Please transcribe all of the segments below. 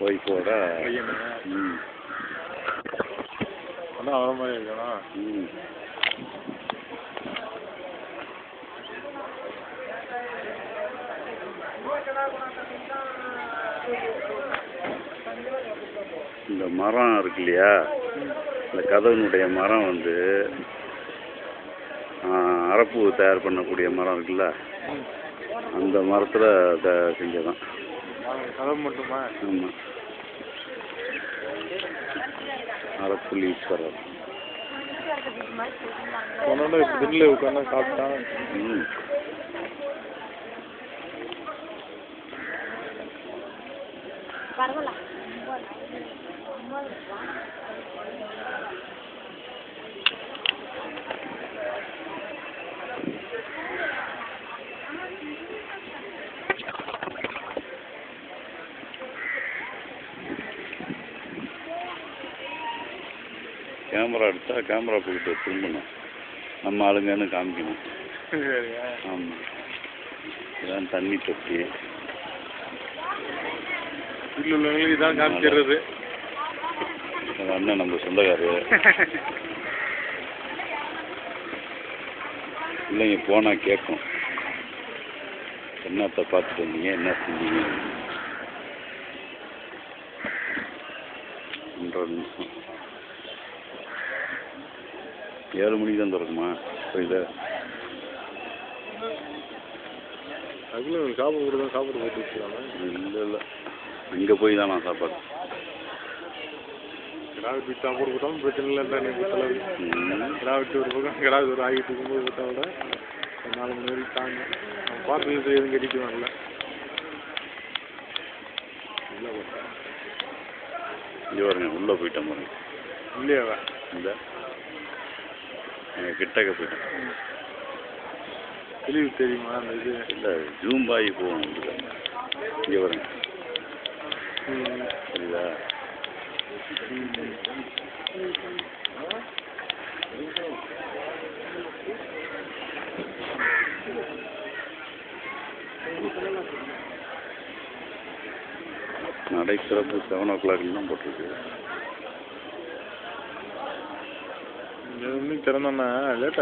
ஒய்ஃபோட ம் அதான் அவர மாதிரி ம் இந்த மரம் இருக்கு இல்லையா இந்த கதவனுடைய மரம் வந்து அரப்பு தயார் பண்ணக்கூடிய மரம் இருக்குல்ல? அந்த மரத்தில் செஞ்சதான். கதவு மட்டுமா? ஆமாம் அரப்புலீஸ்வரர் உன்னோட தில்ல உட்காந்து சாப்பிட்டான் பரவாயில்ல. கேமரா எடுத்தா கேமரா போயிட்டு திரும்பணும். நம்ம ஆளுங்கன்னு காமிக்கணும். ஆமாம் இதான் தண்ணி தொட்டி. வீட்டில் உள்ளவங்களுக்கு இதான் அது அண்ணன் நம்ம சொந்தக்காரரு. இல்லைங்க போனால் கேட்கும். என்னத்தை பார்த்துட்டு வந்தீங்க என்ன செஞ்சீங்க? ஒன்றரை நிமிஷம் ஏழு மணிக்கு தான் திறக்குமா? புரியுதா? அதுக்குள்ள சாப்பிட கூட தான் சாப்பிட போட்டு இல்லை இல்லை. அங்கே போய் தான் நான் சாப்பாடு. கிடா வெட்டி சாப்பாடு போட்டாலும் பிரச்சனை பொறுத்தளவு ம். கிடா வெட்டி ஒரு பக்கம் கிடா ஒரு ஆகிட்டு இருக்கும்போது பார்த்தா விட நாலு மணி வரைக்கும் தாங்க பார்த்து எதுவும் கட்டிட்டு வரல. இல்லை பார்த்தா இங்கே பாருங்க உள்ளே போயிட்டேன் பாருங்க. இல்லையாவா இந்த எங்கள் கிட்டக்க போயிட்டேன் தெளிவு தெரியுமா அந்த இது இல்லை ஜூம் ஆகி உங்களுக்கு இங்கே. புரியுதா ம். நடை சிறப்பு செவன் ஓ கிளாக்னு தான் போட்டிருக்கு ஏழு மணிக்கு திறந்தோன்னா லேட்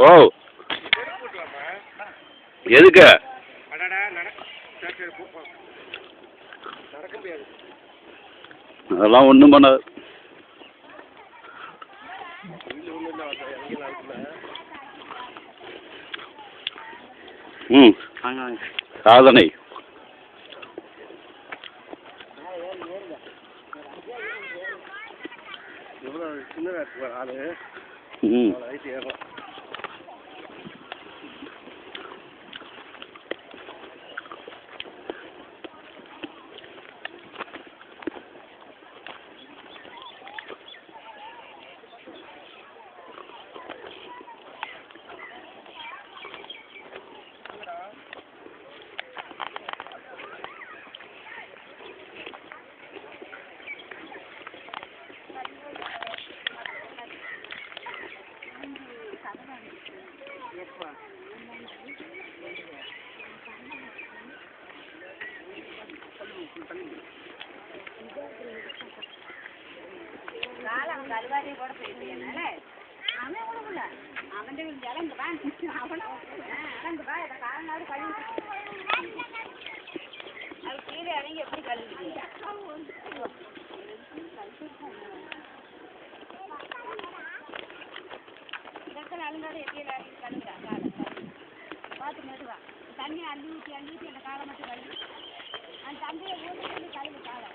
ஓ. எதுக்கு? அதெல்லாம் ஒன்றும் பண்ணாது. ம். சாதனை. ம். ஹைட் ஏறும் காலம் கருவாடி கூட போயிட்டேனால அவன் உணவுல அவன் இறங்கு வா. அவன் இறங்கு வா. இதை காலனாவது கழுவி அது கீழே இறங்கி எப்படி கழுவிட்டீங்க இடத்துல அழுங்காத எட்டியில் இறங்கி கழுவுடா காலை பார்த்து மெதுவா. தண்ணி அள்ளி ஊற்றி அள்ளி ஊற்றி அந்த காலை மட்டும் கழுவி. அந்த தண்ணியை ஊற்றி கழுவு காலை.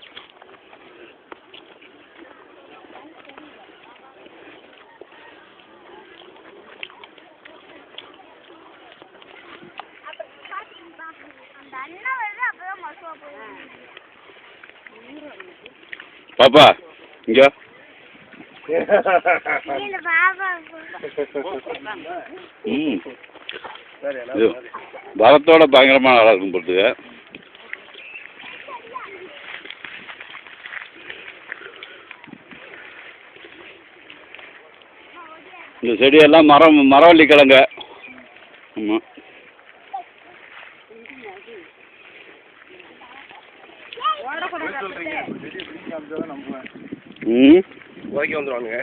பாப்பா இங்க ம். பலத்தோட பயங்கரமான ஆளாக இருக்கும் போட்டுங்க இந்த செடியெல்லாம் மரம் மரவள்ளி கிழங்க. ஆமாம் ம்? உதைக்க வந்துடுவானுங்க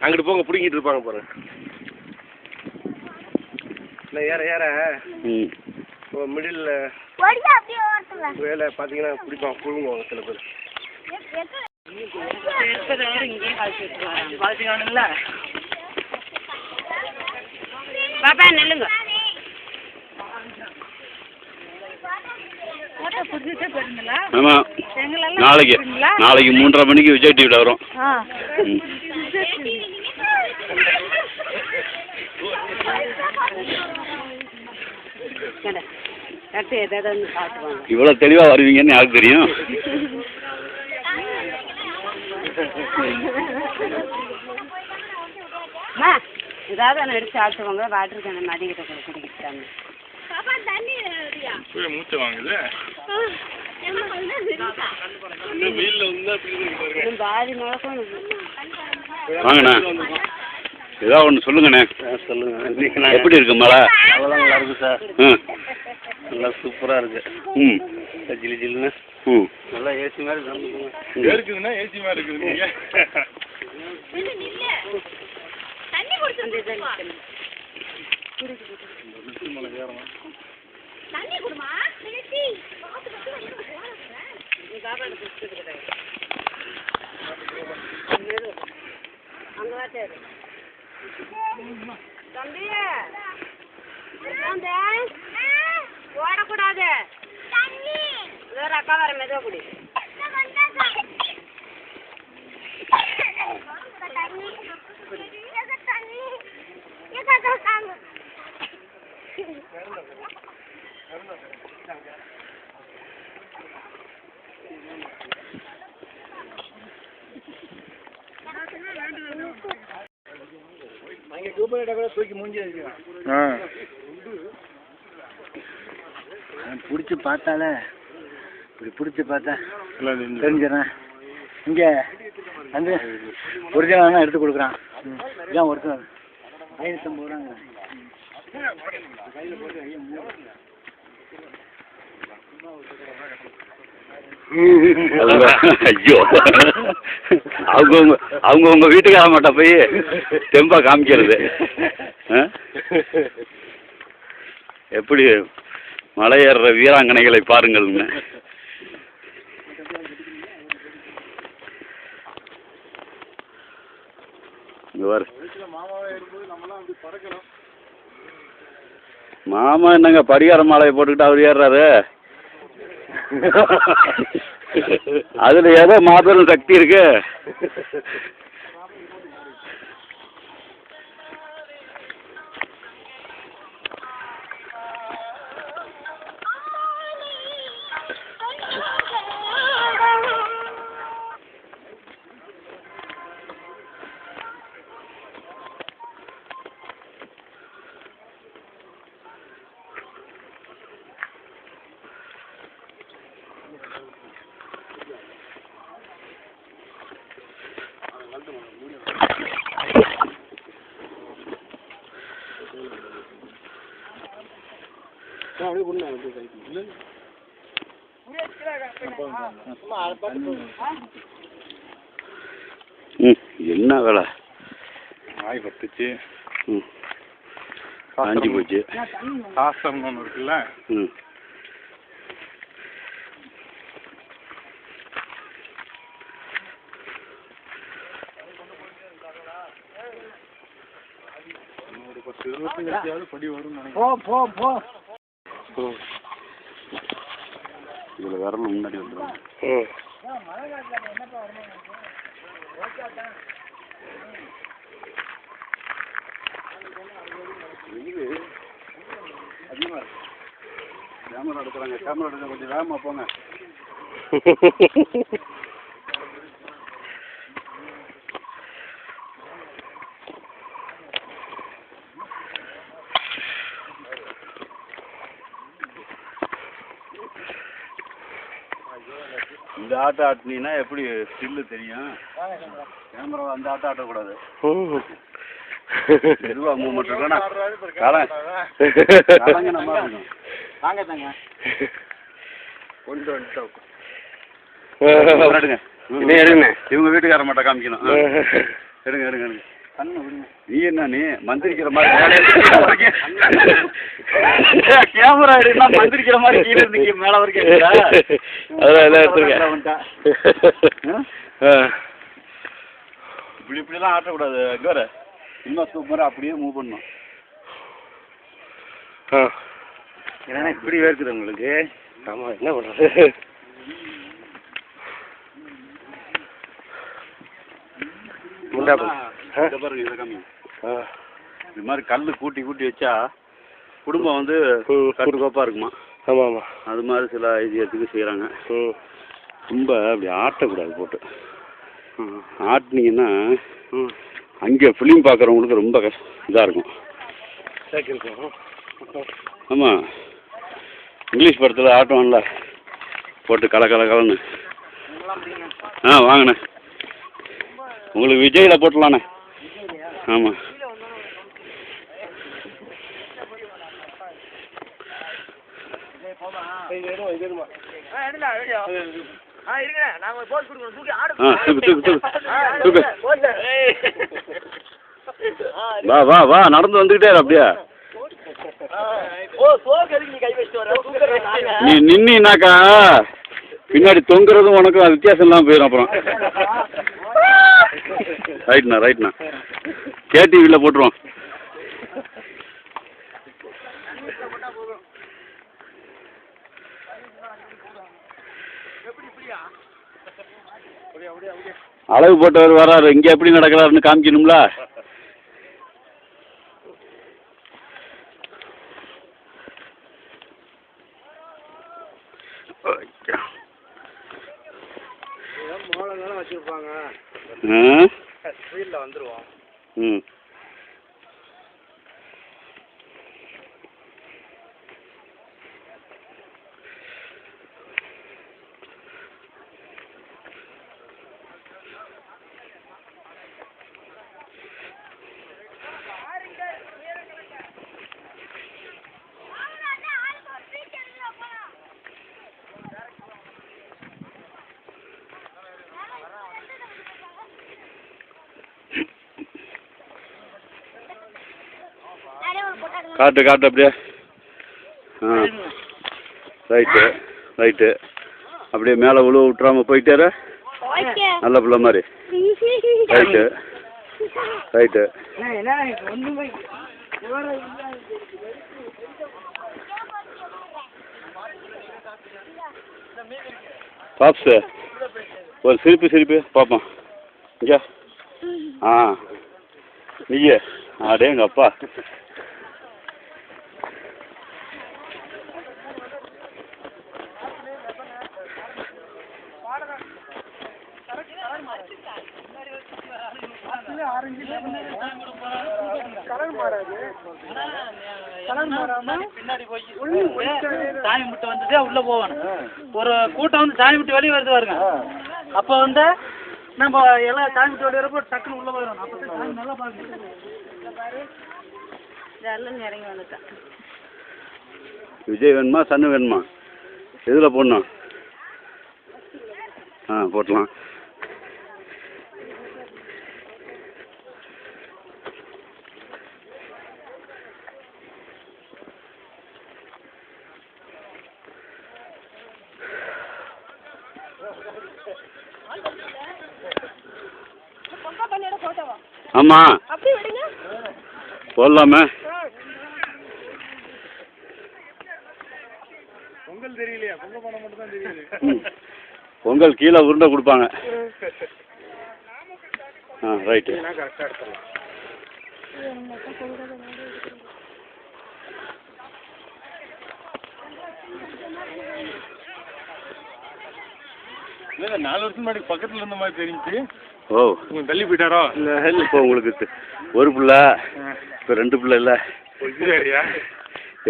அங்கிட்டு போங்க பிடிங்கிட்டு இருப்பாங்க பாருங்க இல்லை ஏற ஏற. ம். மிடில் வேலை பார்த்தீங்கன்னா பிடிப்பாங்க புழுங்குவாங்க சில பேர். பாப்பா நில்லுங்க. ஆமாம் நாளைக்கு. நாளைக்கு மூன்றரை மணிக்கு விஜய் டிவியில் வரும். இவ்வளோ தெளிவாக வருவீங்கன்னு யாருக்கு தெரியும்? ஏதாவது எடுத்து சாப்பிட்டுவாங்க வாட்டர் கேன மதிக்கிட்ட குடிக்கிட்டாங்க பாப்பா தண்ணி போய் மூச்சை வாங்குது. பாதி முழக்கம் வாங்கண்ணா. ஏதாவது ஒன்று சொல்லுங்கண்ணே. சொல்லுங்க. எப்படி இருக்கு மழை? அவ்வளோ நல்லா இருக்கு சார். ம் நல்லா சூப்பராக இருக்கு. ம். ஜிலி ஜில்லுன்னு ம். நல்லா ஏசி மாதிரி இருக்குதுன்னா ஏசி மாதிரி இருக்குது தண்ணி குடிச்சு தண்ணி குடுமா நிறுத்தி அங்க வாட்டாரு தம்பி. ஓடக்கூடாது. வேற அக்கா வர மெதுவா குடி. ஆ பிடிச்சி பார்த்தாலே இப்படி பிடிச்சி பார்த்தா தெரிஞ்சிடறேன் இங்கே வந்து ஒரிஜினல் எடுத்து கொடுக்குறான். இதான் ஒரிஜினல். ஐநூற்றம்பது ரூபாங்க. ஐயோ. அவங்கவுங்க அவங்கவுங்க வீட்டுக்கார மாட்ட போய் தெம்பா காமிக்கிறது. ஆ? எப்படி மலையேற வீராங்கனைகளை பாருங்கள்னு மாமா என்னங்க பரிகார மாலையை போட்டுக்கிட்டு அவர் ஏறுறாரு? அதில் எதை மாபெரும் சக்தி இருக்குது ம் என்ன வேலை? நாய் பத்துச்சு. ம். காஞ்சி போச்சு. சாஸ்திரம் ஒன்று இருக்குல்ல? ம். ஒரு பத்து இருபத்தஞ்சு அடியாவது படி வரும்னு நினைக்கிறேன். போ போ போ. இதில் வரணும் முன்னாடி வந்துடும் ம் கேமரா எடுக்கிறாங்க. கேமரா எடுக்க கொஞ்சம் வேகமாக போங்க. ஆட்டம் ஆட்டினீங்கன்னா எப்படி ஸ்டில்லு தெரியும்? கேமரா அந்த ஆட்டம் ஆட்டக்கூடாது. மெதுவாக மூவ்மெண்ட் இருக்கணும் கலை கலைங்க நம்ம வாங்க தாங்க. கொண்டு வந்துட்டோம். எடுங்க. இவங்க வீட்டுக்கார மட்டும் காமிக்கணும். எடுங்க எடுங்க எடுங்க. நீ என்ன நீ? மந்திரிக்கிற மாதிரி மேலே கேமரா எடுனா மந்திரிக்கிற மாதிரி கீழே இருந்தீங்க மேலே வரைக்கும்? அதெல்லாம் எல்லாம் எடுத்துருக்கேன். இப்படி இப்படிலாம் ஆட்டக்கூடாது. வர. இன்னும் சூப்பராக அப்படியே மூவ் பண்ணணும். ஆ. ஏன்னா இப்படி வேர்க்குது உங்களுக்கு? ஆமா என்ன பண்றது? முண்டாப்பு. இதை பாருங்க இதை காமிங்க. ஆ. இது மாதிரி கல் கூட்டி கூட்டி வச்சா குடும்பம் வந்து. கட்டுக்கோப்பாக இருக்குமா? ஆமா ஆமா. அது மாதிரி சில ஐதியத்துக்கு செய்கிறாங்க ரொம்ப அப்படி ஆட்டக்கூடாது போட்டு. ஆட்டுனீங்கன்னா அங்கே ஃபிலிம் பார்க்குறவங்களுக்கு ரொம்ப இதாக இருக்கும். ஆமாம் இங்கிலீஷ் படத்தில் ஆட்டுவான்ல? போட்டு கல கல கலன்னு. ஆ வாங்கண்ணே. உங்களுக்கு விஜயில் போட்டலாண்ணே. ஆமாம் வா வா வா நடந்து வந்துக்கிட்டே அப்படியா. நீ நின்னாக்கா பின்னாடி தொங்குறதும் உனக்கும் வித்தியாசம் இல்லாமல் போயிடும் அப்புறம். ரைட்ண்ணா ரைட்ண்ணா கேடிவியில் போட்டுருவோம். அளவு போட்டவர் வராரு. இங்கே எப்படி நடக்கிறாருன்னு காமிக்கணும்ல? வச்சிருப்பாங்க. வந்துருவோம். ம் காட்டு காட்டு அப்படியே. ஆ. ரைட்டு ரைட்டு அப்படியே மேலே உழுவ விட்றாம போயிட்டாரு நல்ல பிள்ளை மாதிரி. ரைட்டு ரைட்டு பாப்ஸு ஒரு சிரிப்பு சிரிப்பு. பார்ப்போம் இங்கே. ஆ. நீயே. அடே எங்கள் அப்பா சாமி விட்டு வந்துட்டு உள்ள போகணும். ஒரு கூட்டம் வந்து சாமி விட்டு வெளியே வருது பாருங்க. அப்போ வந்து நம்ம எல்லாம் சாமி விட்டு வெளியே வரப்போ டக்குன்னு உள்ள போயிடும் அப்போ சாமி நல்லா பார்க்கணும். இறங்கி வந்துட்டேன். விஜய் வேணுமா சன்னு வேணுமா? எதில் போடணும்? ஆ போட்டலாம். போடலாமா போடலாமே பொங்கல் கீழே உருண்டை கொடுப்பாங்க. ஆ ரைட்டு. இல்லை நாலு வருஷம் முன்னாடி பக்கத்தில் இருந்த மாதிரி தெரிஞ்சு ஓ. உங்க தள்ளி போயிட்டாரோ? இல்லை இல்லை இப்போ உங்களுக்கு ஒரு பிள்ளை இப்போ ரெண்டு பிள்ளை இல்லை.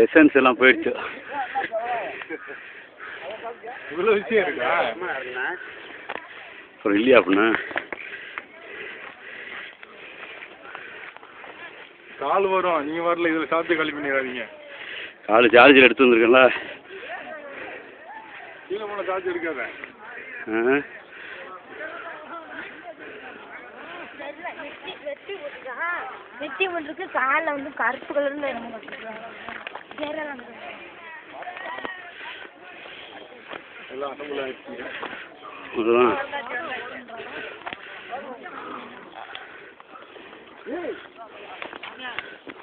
எசன்ஸ் எல்லாம் போயிடுச்சு. இவ்வளோ விஷயம் இருக்கா? அப்புறம் இல்லையா அப்படின்னா கால் வரும் நீங்க வரல இதில் சாப்பிட்டு காலி பண்ணிடாதீங்க. காலு சார்ஜர் எடுத்து வந்திருக்கேன்ல. கீழே போன சார்ஜ் இருக்காத. ஆ வெட்டி வெட்டி வெட்டி போட்டுருக்கு காலில் வந்து கருப்பு கலர்ல என்னமோ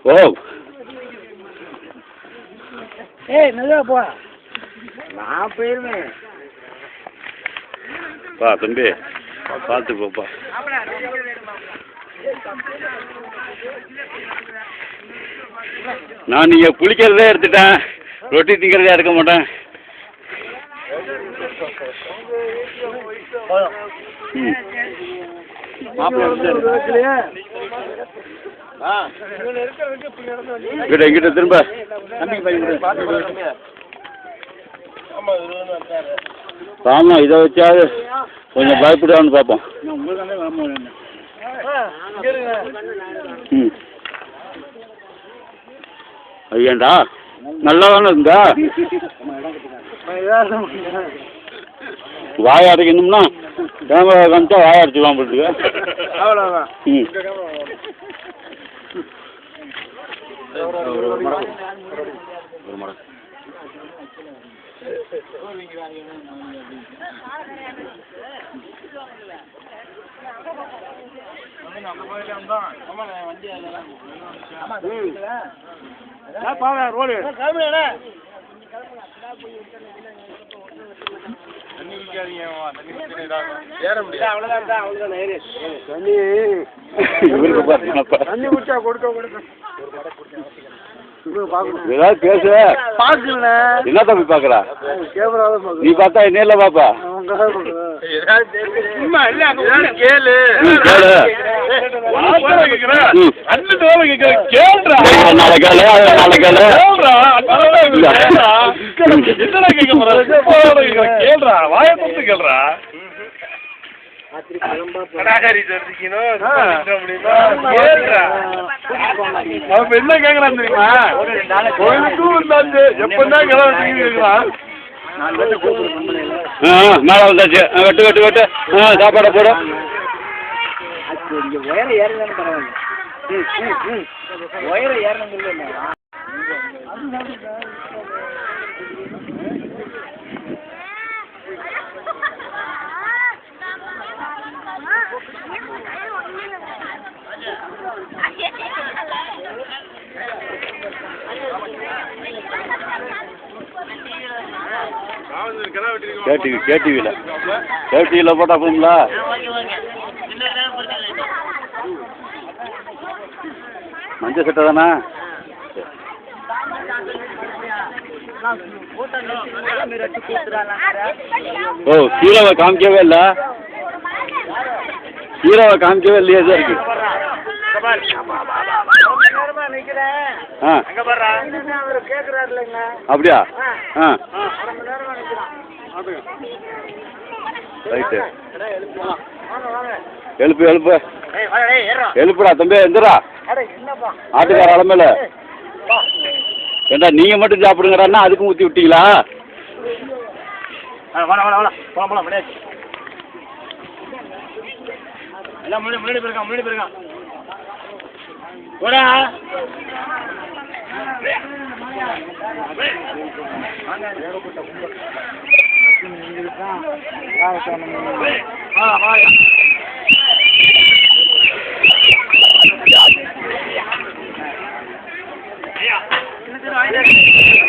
ஓ! ஏய் மெதுவா போ. நான் போயிருவேன் பா தம்பி. பார்த்து போப்பா நான் நீங்கள் குளிக்கிறதே எடுத்துட்டேன். ரொட்டி திங்கிறதே எடுக்க மாட்டேன். ம். இங்கிட்ட இங்கிட்ட திரும்ப. ஆமா இதை வச்சாது கொஞ்சம் பயப்படுவான்னு பார்ப்போம். ஐயாண்டா நல்லா தானே இருந்தா? வாய் அடைக்கணும்னா கேமரா காமிச்சா வாய் அடைச்சிக்கலாம் போட்டுருக்கு அவ்வளோதான் ம் ரோடு தண்ணி விற்காதீங்க தண்ணி விற்க இதாகும் ஏற முடியாது அவ்வளோதான் அவ்வளோதான் ஏறு இவருக்கு பார்த்தீங்கன்னாப்பா தண்ணி குடிச்சா கொடுக்க கொடுக்க. ஏதாவது பேசு என்ன தம்பி பார்க்குறா கேமரா நீ பார்த்தா நேரில் பாப்பா கேளு ம், கேளு. வார்த்தை கேக்குறேன். ம். அண்ணன் தோலை கேக்குறேன். கேளுடா. நாளை கேளு நாளை கேளு கேளுடா. அண்ணன் தோலை இல்ல. கேளுடா. என்னடா கேட்க போற? சும்மாடா கேக்குறேன். கேளுடா. வாயை திறந்து கேளுடா. என்ன கேக்குறான் தெரியுமா? கோயிலுக்கும் வந்தாச்சு. எப்பதான் கிளம்ப கேக்குறான். மேலே வந்தாச்சு. வெட்டு வெட்டு வெட்டு. ஆ சாப்பாடை போடு. பரவாயில்ல. ஏறணும் கேடிவி கேடிவியில் கேடிவியில் போட்டா போகுங்களா மஞ்சள் சட்டை தானே? ஓ ஹீரோவை காமிக்கவே இல்லை? ஹீரோவை காமிக்கவே இல்லையே சார் இருக்கு. நேரமா நிக்கிறேன் ரைட்டு எழுப்பு. எழுப்பு எழுப்புடா தம்பி எந்திரா. ஆட்டுக்கார அலமையில ஏண்டா நீங்கள் மட்டும் சாப்பிடுங்கறான்னா அதுக்கும் ஊற்றி விட்டீங்களா? முன்னாடி போயிருக்கான் முன்னாடி போயிருக்கான். போடா.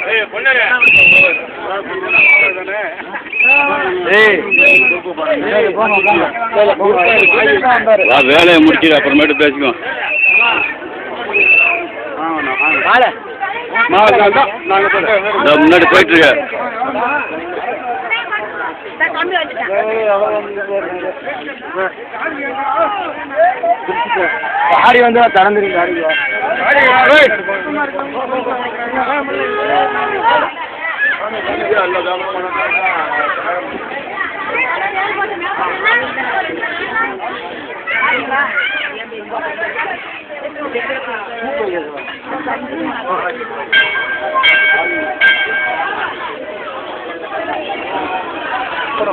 ஏய் பொண்ணாரு ஏய். வா வேலையை முடிச்சிடு அப்புறமேட்டு பேசிக்குவோம். இதோ முன்னாடி போயிட்டு இருக்க ஆடி வந்து திறந்துருக்கு ஆடி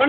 ம்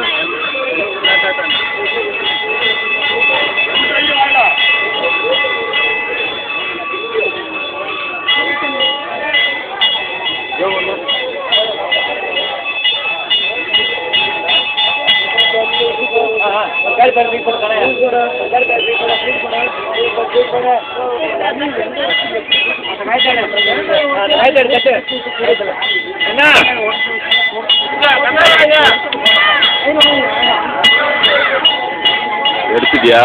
எடுத்துட்டியா?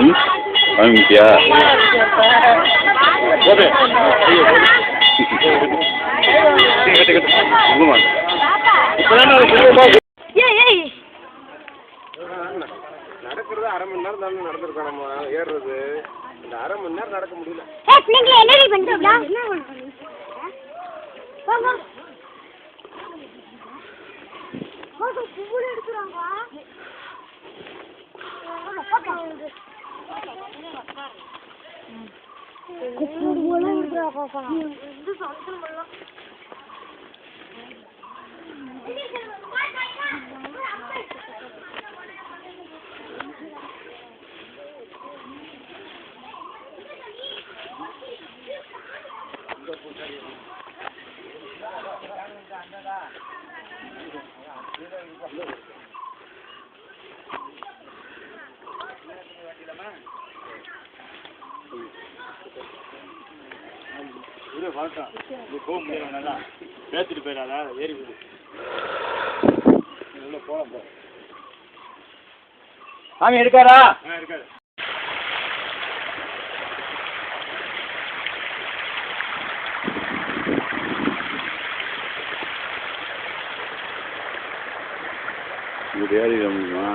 ம்? வாங்கிட்டியா? போது ஏய் ஏய் நடக்கிறது அரை மணி நேரம் தானே நடந்திருக்கோம். நம்ம ஏறுறது. இந்த அரை மணி நேரம் நடக்க முடியல. நீங்க என்னடி பண்றீங்க என்ன பண்றீங்க வாங்க போடு பூல எடுக்குறாங்க பூல எடுக்குறாங்க இது சந்தனம் பண்ணலாம் சாமி எடுக்காரா இருக்காரு. தேடிட முடியுமா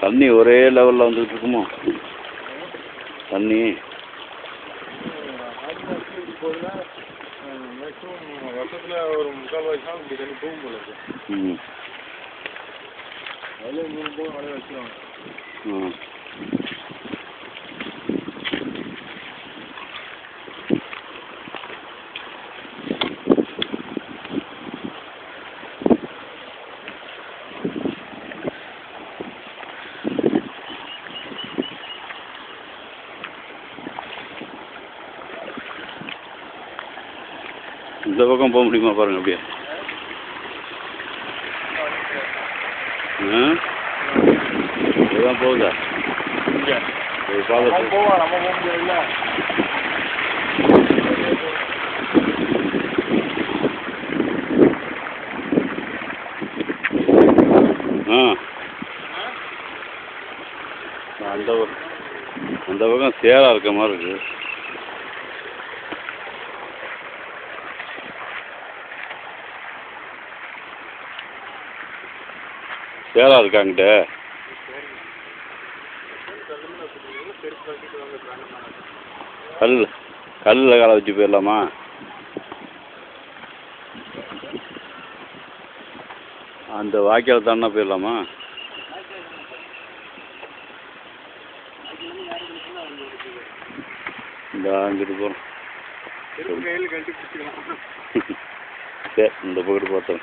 தண்ணி ஒரே லெவலில் வந்துக்கிட்டு இருக்குமோ தண்ணி வருஷத்தில் ஒரு முக்கால்வாசி தான் இப்படி தண்ணி போகும் போல இருக்கு. ம் அதில் மூணு போகும் வளைய வச்சுருவாங்க ம் இந்த பக்கம் போக முடியுமா பாருங்க அப்படியே ஆ இதுதான் போகுதா? போவோம் நம்ம போக முடியாதுல்ல? ஆ. அந்த பக்கம் அந்த பக்கம் சேரா இருக்க மாதிரி இருக்கு. சேரா இருக்காங்கிட்ட கல் கல்லில் காலை வச்சு போயிடலாமா? அந்த வாய்க்கால் தானே போயிடலாமா? இந்த அங்கிட்டு போகிறோம் சரி இந்த பக்கத்து பார்த்தோம்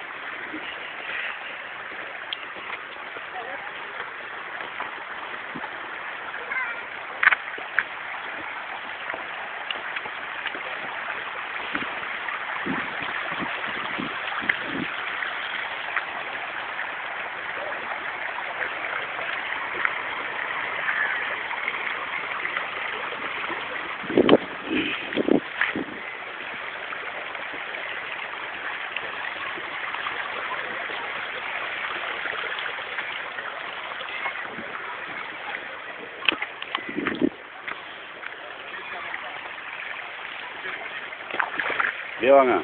இப்படியே வாங்க.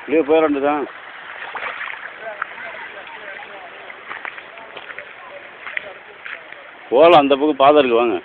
இப்படியே போயிட வேண்டியதான் போகலாம் அந்த பக்கம் பாதை இருக்கு வாங்க.